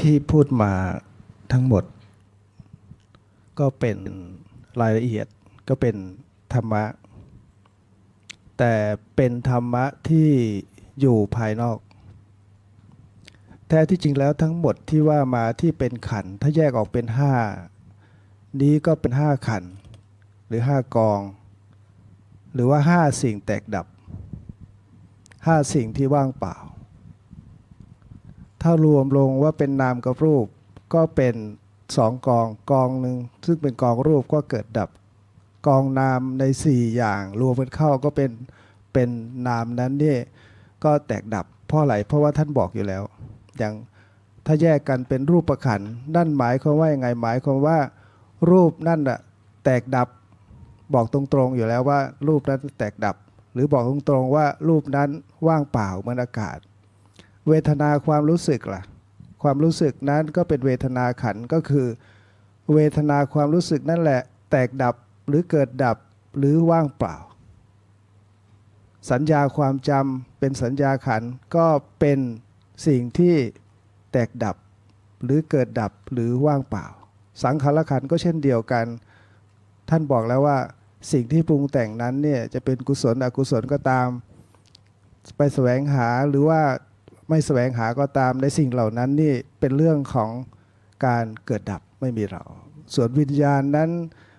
ที่พูดมาทั้งหมด ก็เป็นรายละเอียดก็เป็นธรรมะ แต่เป็นธรรมะที่อยู่ภายนอก แท้ที่จริงแล้วทั้งหมดที่ว่ามาที่เป็นขันถ้าแยกออกเป็นห้านี้ก็เป็นห้าขันหรือห้ากอง หรือว่าห้าสิ่งแตกดับห้าสิ่งที่ว่างเปล่า ถ้ารวมลงว่าเป็นนามกับรูป ก็เป็นสองกองกองหนึ่งซึ่งเป็นกองรูปก็เกิดดับ กองนามในสี่อย่าง รวมกันเข้าก็เป็นเป็นนามนั้นนี่ก็แตกดับเพราะอะไรเพราะว่าท่านบอกอยู่แล้ว อย่างถ้าแยกกันเป็นรูปประขันนั่นหมายความว่ายังไงหมายความว่า รูปนั่นอะแตกดับบอกตรงๆอยู่แล้วว่า รูปนั้นแตกดับ หรือบอกตรงๆว่ารูปนั้นว่างเปล่าเหมือนอากาศ เวทนาความรู้สึกล่ะ ความรู้สึกนั้นก็เป็นเวทนาขันก็คือ เวทนาความรู้สึกนั่นแหละ แตกดับหรือเกิดดับหรือว่างเปล่า สัญญาความจำเป็นสัญญาขันก็เป็นสิ่งที่แตกดับหรือเกิดดับหรือว่างเปล่า สังขารขันก็เช่นเดียวกัน ท่านบอกแล้วว่า สิ่งที่ปรุงแต่งนั้นเนี่ยจะเป็นกุศลอกุศลก็ตาม ไปแสวงหาหรือว่า ไม่แสวงหาก็ตามในสิ่งเหล่านั้นนี่เป็นเรื่องของการเกิดดับไม่มีเรา ส่วนวิญญาณนั้น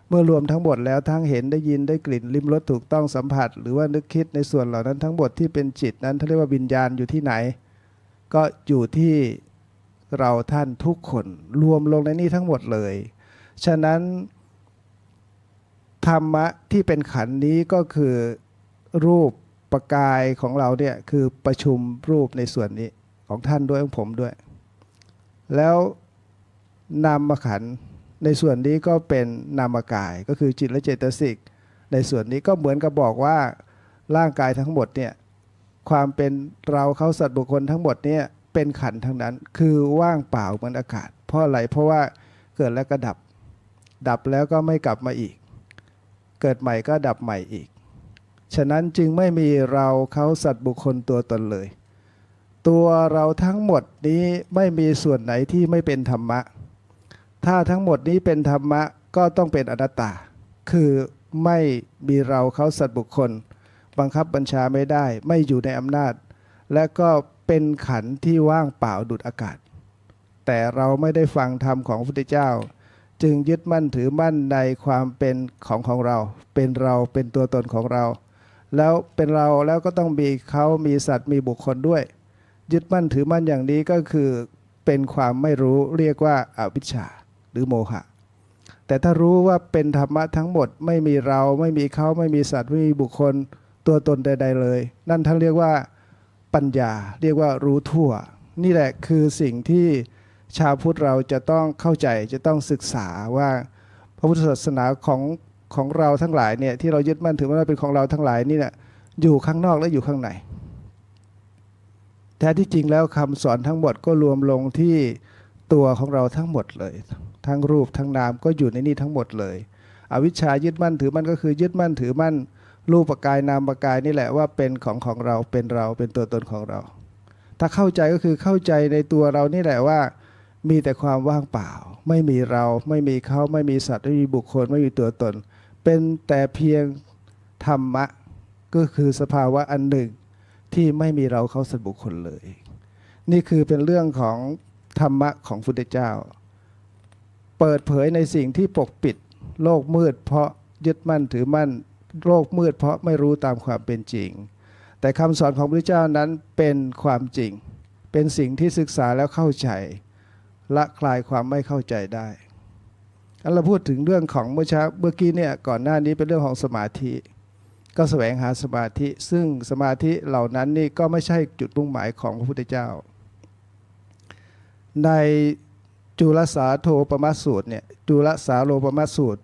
เมื่อรวมทั้งหมดแล้วทั้งเห็นได้ยินได้กลิ่นลิ้มรสถูกต้องสัมผัส หรือว่านึกคิดในส่วนเหล่านั้นทั้งหมดที่เป็นจิตนั้นเขาเรียกว่าวิญญาณอยู่ที่ไหน ก็อยู่ที่เราท่านทุกคนรวมลงในนี้ทั้งหมดเลย ฉะนั้นธรรมะที่เป็นขันธ์นี้ก็คือรูป ประกายของเราเนี่ยคือประชุมรูปในส่วนนี้ของท่านด้วยของผมด้วย แล้วนามขันในส่วนนี้ก็เป็นนามกายก็คือจิตและเจตสิกในส่วนนี้ก็เหมือนกับบอกว่าร่างกายทั้งหมดเนี่ยความเป็นเราเขาสัตว์บุคคลทั้งหมดเนี่ยเป็นขันทั้งนั้น คือว่างเปล่าเหมือนอากาศ เพราะอะไรเพราะว่าเกิดแล้วก็ดับ ดับแล้วก็ไม่กลับมาอีก เกิดใหม่ก็ดับใหม่อีก ฉะนั้นจึงไม่มีเราเขาสัตว์บุคคลตัวตนเลย ตัวเราทั้งหมดนี้ไม่มีส่วนไหนที่ไม่เป็นธรรมะ ถ้าทั้งหมดนี้เป็นธรรมะก็ต้องเป็นอนัตตา คือไม่มีเราเขาสัตว์บุคคล บังคับบัญชาไม่ได้ ไม่อยู่ในอำนาจ และก็เป็นขันที่ว่างเปล่าดุดอากาศ แต่เราไม่ได้ฟังธรรมของพระพุทธเจ้า จึงยึดมั่นถือมั่นในความเป็นของของเรา เป็นเราเป็นตัวตนของเรา แล้วเป็นเราแล้วก็ต้องมีเขามีสัตว์มีบุคคลด้วย ยึดมั่นถือมั่นอย่างนี้ก็คือเป็นความไม่รู้เรียกว่าอาวิชชาหรือโมหะ แต่ถ้ารู้ว่าเป็นธรรมะทั้งหมด ไม่มีเราไม่มีเขาไม่มีสัตว์ไม่มีบุคคลตัวตนใด ๆ เลย นั่นท่านเรียกว่าปัญญา เรียกว่ารู้ทั่ว นี่แหละคือสิ่งที่ชาวพุทธเราจะต้องเข้าใจจะต้องศึกษาว่าพระพุทธศาสนาของ ของเราทั้งหลายเนี่ยที่เรายึดมั่นถือว่าเป็นของเราทั้งหลายนี่เนี่ยอยู่ข้างนอกและอยู่ข้างในแท้ที่จริงแล้วคำสอนทั้งหมดก็รวมลงที่ตัวของเราทั้งหมดเลย ทั้งรูปทั้งนามก็อยู่ในนี่ทั้งหมดเลย อวิชชายึดมั่นถือมั่นก็คือยึดมั่นถือมั่น รูปประกายนามประกายนี่แหละว่าเป็นของของเราเป็นเราเป็นตัวตนของเรา ถ้าเข้าใจก็คือเข้าใจในตัวเรานี่แหละว่า มีแต่ความว่างเปล่า ไม่มีเรา ไม่มีเขาไม่มีสัตว์ไม่มีบุคคลไม่มีตัวตน เป็นแต่เพียงธรรมะ ก็คือสภาวะอันหนึ่งที่ไม่มีเราเขาสัตว์บุคคลเลย นี่คือเป็นเรื่องของธรรมะของพุทธเจ้า เปิดเผยในสิ่งที่ปกปิด โลกมืดเพราะยึดมั่นถือมั่น โลกมืดเพราะไม่รู้ตามความเป็นจริง แต่คำสอนของพระเจ้านั้นเป็นความจริง เป็นสิ่งที่ศึกษาแล้วเข้าใจ ละคลายความไม่เข้าใจได้อันเราพูดถึงเรื่องของเมื่อเช้าเมื่อกี้เนี่ยก่อนหน้านี้เป็นเรื่องของสมาธิ ก็แสวงหาสมาธิ ซึ่งสมาธิเหล่านั้นนี่ก็ไม่ใช่จุดมุ่งหมายของพระพุทธเจ้า ในจุลสาโทปมาสูตรเนี่ยจุลสาโลปมาสูตร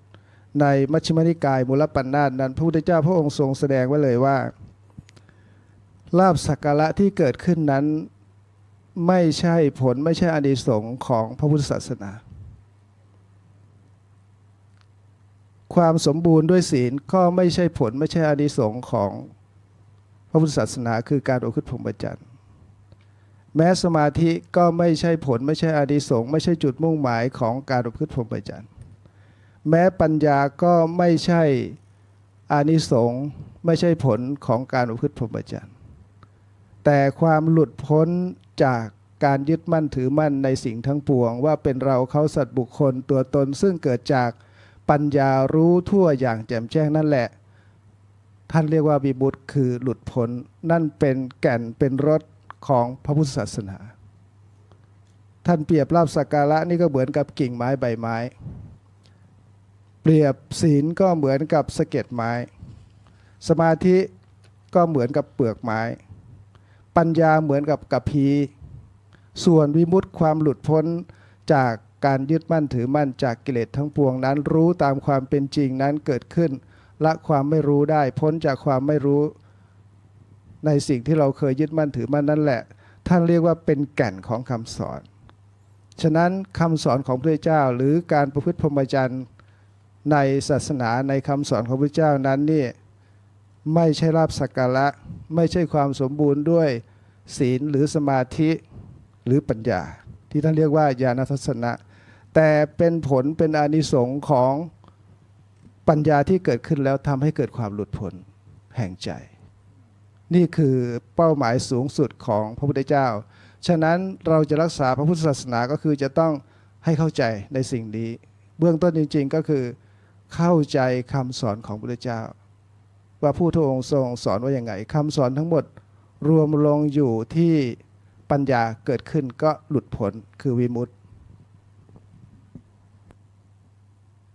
ในมัชฌิมนิกายมูลปัญนาตนั้นพระพุทธเจ้าพระองค์ทรงแสดงไว้เลยว่าลาบสักการะที่เกิดขึ้นนั้น ไม่ใช่ผลไม่ใช่อานิสงส์ของพระพุทธศาสนา ความสมบูรณ์ด้วยศีลก็ไม่ใช่ผลไม่ใช่อานิสงส์ของพระพุทธศาสนา คือการอุคิศพรหมจรรย์แม้สมาธิก็ไม่ใช่ผลไม่ใช่อานิสงส์ไม่ใช่จุดมุ่งหมายของการประพฤติพรหมจรรย์แม้ปัญญาก็ไม่ใช่อานิสงส์ไม่ใช่ผลของการประพฤติพรหมจรรย์แต่ความหลุดพ้น จากการยึดมั่นถือมั่นในสิ่งทั้งปวง ว่าเป็นเราเขาสัตว์บุคคลตัวตนซึ่งเกิดจากปัญญารู้ทั่วอย่างแจ่มแจ้งนั่นแหละ ท่านเรียกว่าวิบุตรคือหลุดพ้นนั่นเป็นแก่นเป็นรสของพระพุทธศาสนา ท่านเปรียบลาบสักการะนี่ก็เหมือนกับกิ่งไม้ใบไม้ เปรียบศีลก็เหมือนกับสะเก็ดไม้ สมาธิก็เหมือนกับเปลือกไม้ ปัญญาเหมือนกับกับพี ส่วนวิมุตติความหลุดพ้นจากการยึดมั่นถือมั่นจากกิเลสทั้งปวงนั้นรู้ตามความเป็นจริงนั้นเกิดขึ้น ละความไม่รู้ได้พ้นจากความไม่รู้ ในสิ่งที่เราเคยยึดมั่นถือมั่นนั่นแหละ ท่านเรียกว่าเป็นแก่นของคำสอน ฉะนั้นคำสอนของพระเจ้าหรือการประพฤติพรหมจรรย์ในศาสนาในคำสอนของพระเจ้านั้นนี่ ไม่ใช่ลาบสักการะ ไม่ใช่ความสมบูรณ์ด้วยศีลหรือสมาธิหรือปัญญา ที่ท่านเรียกว่าญาณทัศนะ แต่เป็นผลเป็นอนิสงส์ของปัญญาที่เกิดขึ้นแล้วทำให้เกิดความหลุดพ้นแห่งใจ นี่คือเป้าหมายสูงสุดของพระพุทธเจ้า ฉะนั้นเราจะรักษาพระพุทธศาสนาก็คือจะต้องให้เข้าใจในสิ่งนี้ เบื้องต้นจริง ๆ ก็คือ เข้าใจคำสอนของพระพุทธเจ้า ว่าผู้ทรงทรงสอนว่าอย่างไงคำสอนทั้งหมดรวมลงอยู่ที่ปัญญาเกิดขึ้นก็หลุดผลคือวิมุตติ